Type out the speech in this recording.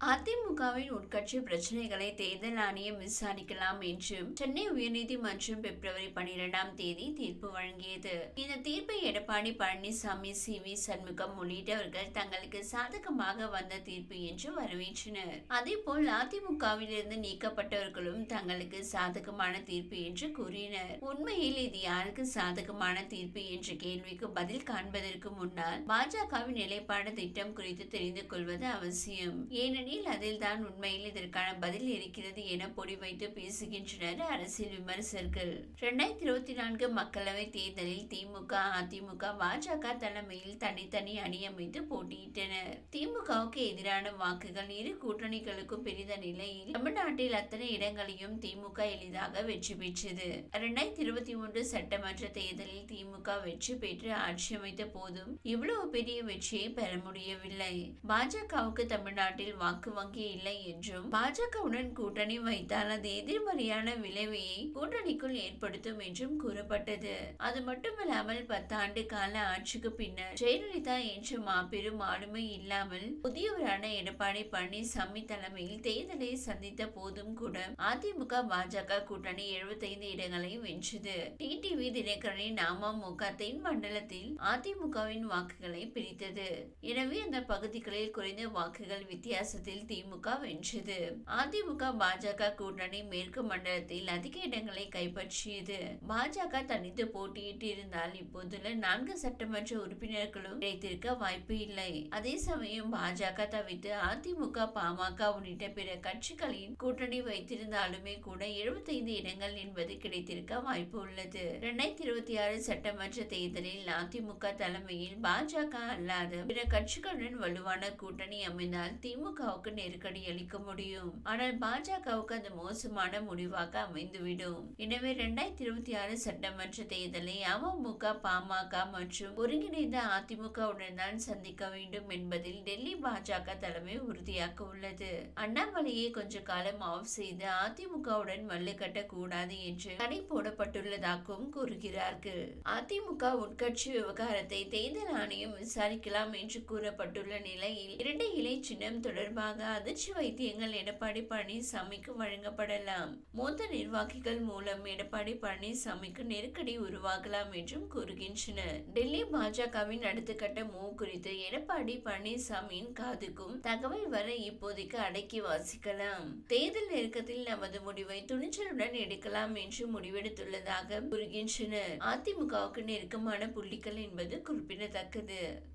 அதிமுகவின் உட்கட்சி பிரச்சனைகளை தேர்தல் ஆணையம் விசாரிக்கலாம் என்றும் சென்னை உயர்நீதிமன்றம் பிப்ரவரி பனிரெண்டாம் தேதி தீர்ப்பு வழங்கியது. இந்த தீர்ப்பை எடப்பாடி பழனிசாமி சி. வி. சண்முகம் உள்ளிட்டவர்கள் தங்களுக்கு சாதகமாக வந்த தீர்ப்பு என்று வரவேற்றனர். அதேபோல் அதிமுகவிலிருந்து நீக்கப்பட்டவர்களும் தங்களுக்கு சாதகமான தீர்ப்பு என்று கூறினர். உண்மையில் இது யாருக்கு சாதகமான தீர்ப்பு என்ற கேள்விக்கு பதில் காண்பதற்கு முன்னால் பாஜகவின் நிலைப்பாடு திட்டம் குறித்து தெரிந்து கொள்வது அவசியம். ஏனெனில் ஏனெனில் அதில்தான் உண்மையில் இதற்கான பதில் இருக்கிறது என பொடி வைத்து பேசுகின்றனர் அரசியல் விமர்சகர்கள். இரண்டாயிரத்தி இருபத்தி நான்கு மக்களவை தேர்தலில் திமுக அதிமுக பாஜக தலைமையில் தனித்தனி அணி அமைத்து போட்டியிட்டனர். திமுகவுக்கு எதிரான வாக்குகள் இரு கூட்டணிகளுக்கும் பெரித நிலையில் தமிழ்நாட்டில் அத்தனை இடங்களையும் திமுக எளிதாக வெற்றி பெற்றது. இரண்டாயிரத்தி இருபத்தி மூன்று சட்டமன்ற தேர்தலில் திமுக வெற்றி பெற்று ஆட்சி அமைத்த போதும் இவ்வளவு பெரிய வெற்றியை பெற முடியவில்லை. பாஜகவுக்கு தமிழ்நாட்டில் வாக்கு வங்கி இல்லை என்றும் பாஜகவுடன் கூட்டணி வைத்தால் அது எதிர்மறையான விளைவையை கூட்டணிக்குள் ஏற்படுத்தும் என்றும் கூறப்பட்டது. அது மட்டுமல்லாமல் பத்தாண்டு கால ஆட்சிக்கு பின்னர் ஜெயலலிதா என்ற மாபெரும் ஆளுமை இல்லாமல் புதியவரான எடப்பாடி பழனிசாமி தலைமையில் தேர்தலை சந்தித்த போதும் கூட அதிமுக பாஜக கூட்டணி 75 இடங்களை வென்றது. டிடிவி தினகரனின் அமமுக தென் மண்டலத்தில் அதிமுகவின் வாக்குகளை பிரித்தது. எனவே அந்த பகுதிகளில் குறைந்த வாக்குகள் வித்தியாசத்தில் திமுக வென்றது. அதிமுக பாஜக கூட்டணி மேற்கு மண்டலத்தில் அதிக இடங்களை கைப்பற்றியது. பாஜக தனித்து போட்டியிட்டு இருந்தால் இப்போதுள்ள நான்கு சட்டமன்ற உறுப்பினர்களும் கிடைத்திருக்க வாய்ப்பு இல்லை. அதே சமயம் பாஜக தவிர்த்து அதிமுக பாமக உள்ளிட்ட பிற கட்சிகளின் கூட்டணி வைத்திருந்தாலுமே கூட 75 இடங்கள் என்பது கிடைத்திருக்க வாய்ப்பு உள்ளது. இரண்டாயிரத்தி இருபத்தி ஆறு சட்டமன்ற தேர்தலில் அதிமுக தலைமையில் பாஜக அல்லாத பிற கட்சிகளுடன் வலுவான கூட்டணி அமைந்தால் திமுக திமுகவுக்கு நெருக்கடி அளிக்க முடியும். ஆனால் பாஜகவுக்கு அது மோசமான முடிவாக அமைந்துவிடும். எனவே இரண்டாயிரத்தி இருபத்தி ஆறு சட்டமன்ற தேர்தலை அமமுக பாமக மற்றும் ஒருங்கிணைந்த அதிமுகவுடன் தான் சந்திக்க வேண்டும் என்பதில் டெல்லி பாஜக தலைமை உறுதியாக உள்ளது. அண்ணாமலையை கொஞ்ச காலம் ஆஃப் செய்து அதிமுகவுடன் மல்லு கட்டக்கூடாது என்று தடை போடப்பட்டுள்ளதாகவும் கூறுகிறார்கள். அதிமுக உட்கட்சி விவகாரத்தை தேர்தல் ஆணையம் விசாரிக்கலாம் என்று கூறப்பட்டுள்ள நிலையில் இரட்டை இலை சின்னம் தொடர்பாக அதிர்ச்சி வைத்தியங்கள் எடப்பாடி பழனிசாமிக்கு வழங்கப்படலாம். மூத்த நிர்வாகிகள் மூலம் எடப்பாடி பழனிசாமிக்கு நெருக்கடி உருவாகலாம் என்றும் கூறுகின்றனர். டெல்லி பாஜகவின் அடுத்த கட்ட மூவ் குறித்து எடப்பாடி பழனிசாமியின் காதுக்கும் தகவல் வர இப்போதைக்கு அடக்கி வாசிக்கலாம். தேர்தல் நெருக்கத்தில் நமது முடிவை துணிச்சலுடன் எடுக்கலாம் என்று முடிவெடுத்துள்ளதாக கூறுகின்றனர். அதிமுகவுக்கு நெருக்கமான புள்ளிகள் என்பது குறிப்பிடத்தக்கது.